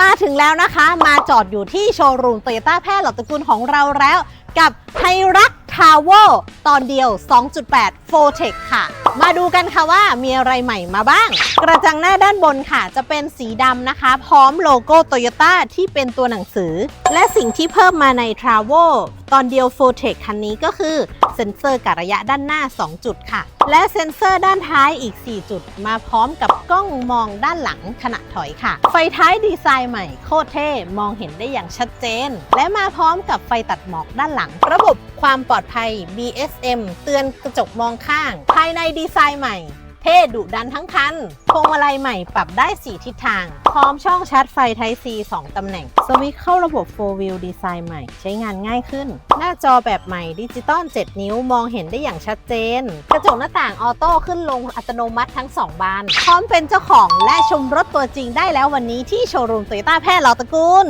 มาถึงแล้วนะคะ มาจอดอยู่ที่โชว์รูมโตโยต้าแพร่หลอดตระกูลของเราแล้ว กับไฮรักทาวเวอร์ ตอนเดียว 2.8 f o t e c ค่ะ มาดูกันค่ะว่ามีอะไรใหม่มาบ้าง กระจังหน้าด้านบนค่ะ จะเป็นสีดำนะคะ พร้อมโลโก้โตโยต้าที่เป็นตัวหนังสือ และสิ่งที่เพิ่มมาใน t r a v e l ตอนเดียว f o t e c คันนี้ก็คือ เซ็นเซอร์กะระยะด้านหน้า 2 จุดค่ะ และเซ็นเซอร์ด้านท้ายอีก 4 จุด มาพร้อมกับกล้องมองด้านหลังขณะถอยค่ะ ไฟท้ายดีไซน์ใหม่โคตรเท่ มองเห็นได้อย่างชัดเจน และมาพร้อมกับไฟตัดหมอกด้านหลัง ระบบความปลอดภัย BS SM เตือนกระจกมองข้าง ภายในดีไซน์ใหม่ เท่ดุดันทั้งคันพวงมาลัยใหม่ปรับได้ 4 ทิศทาง พร้อมช่องชาร์จไฟ Type C 2 ตำแหน่ง สวิตช์เข้าระบบ 4 Wheel ดีไซน์ใหม่ ใช้งานง่ายขึ้น หน้าจอแบบใหม่ดิจิตอล 7 นิ้วมองเห็นได้อย่างชัดเจน กระจกหน้าต่างออโต้ขึ้นลงอัตโนมัติทั้ง 2 บาน พร้อมเป็นเจ้าของและชมรถตัวจริงได้แล้ววันนี้ที่โชว์รูมโตโยต้าแพร่ลอตะกูล